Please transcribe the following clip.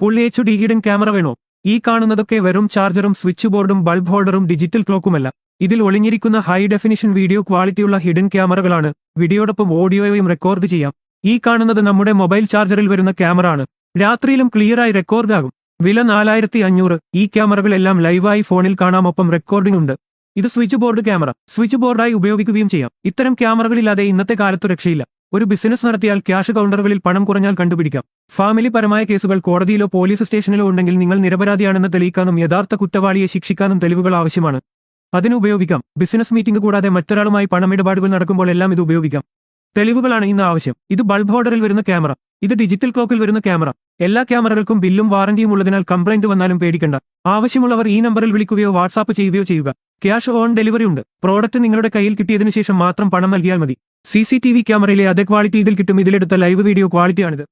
Full H D hidden camera വേണോ? ഈ കാണുന്നതൊക്കെ വെറും ചാർജറും സ്വിച്ച് ബോർഡും ബൾബ് ഹോൾഡറും ഡിജിറ്റൽ ക്ലോക്കുമല്ല ഇതിൽ ഒളിഞ്ഞിരിക്കുന്ന ഹൈ ഡെഫിനിഷൻ വീഡിയോ ക്വാളിറ്റിയുള്ള ഹിഡൻ ക്യാമറകളാണ് വീഡിയോടൊപ്പം ഓഡിയോയും റെക്കോർഡ് ചെയ്യാം. ഈ കാണുന്നത് നമ്മുടെ മൊബൈൽ ചാർജറിൽ വരുന്ന ക്യാമറ ആണ്. രാത്രിയിലും ക്ലിയറായി റെക്കോർഡ് ആകും. വില നാലായിരത്തി അഞ്ഞൂറ് ഈ ക്യാമറകളെല്ലാം ലൈവായി ഫോണിൽ കാണാമൊപ്പം റെക്കോർഡിംഗ് ഉണ്ട്. ഇത് സ്വിച്ച് ബോർഡ് ക്യാമറ സ്വിച്ച് ബോർഡായി ഉപയോഗിക്കുകയും ചെയ്യാം. ഇത്തരം ക്യാമറകളില്ലാതെ ഇന്നത്തെ കാലത്ത് രക്ഷയില്ല. ഒരു ബിസിനസ് നടത്തിയാൽ ക്യാഷ് കൗണ്ടറുകളിൽ പണം കുറഞ്ഞാൽ കണ്ടുപിടിക്കാം. ഫാമിലി പരമായ കേസുകൾ കോടതിയിലോ പോലീസ് സ്റ്റേഷനിലോ ഉണ്ടെങ്കിൽ നിങ്ങൾ നിരപരാധിയാണെന്ന് തെളിയിക്കാനും യഥാർത്ഥ കുറ്റവാളിയെ ശിക്ഷിക്കാനും തെളിവുകൾ ആവശ്യമാണ്. അതിന് ഉപയോഗിക്കാം. ബിസിനസ് മീറ്റിംഗ് കൂടാതെ മറ്റൊരാളുമായി പണമിടപാടുകൾ നടക്കുമ്പോൾ എല്ലാം ഇത് ഉപയോഗിക്കാം. തെളിവുകളാണ് ഇന്ന് ആവശ്യം. ഇത് ബൾബ് ഓർഡറിൽ വരുന്ന ക്യാമറ. ഇത് ഡിജിറ്റൽ ക്ലോക്കിൽ വരുന്ന ക്യാമറ. എല്ലാ ക്യാമറകൾക്കും ബില്ലും വാറന്റിയും ഉള്ളതിനാൽ കംപ്ലൈന്റ് വന്നാലും പേടിക്കണ്ട. ആവശ്യമുള്ളവർ ഈ നമ്പറിൽ വിളിക്കുകയോ വാട്സാപ്പ് ചെയ്യുകയോ ചെയ്യുക. ക്യാഷ് ഓൺ ഡെലിവറി ഉണ്ട്. പ്രോഡക്റ്റ് നിങ്ങളുടെ കയ്യിൽ കിട്ടിയതിനു ശേഷം മാത്രം പണം നൽകിയാൽ മതി. സി സി ടി വി ക്യാമറയിലെ അതേ ക്വാളിറ്റി ഇതിൽ കിട്ടും. ഇതിലെടുത്ത ലൈവ് വീഡിയോ ക്വാളിറ്റിയാണിത്.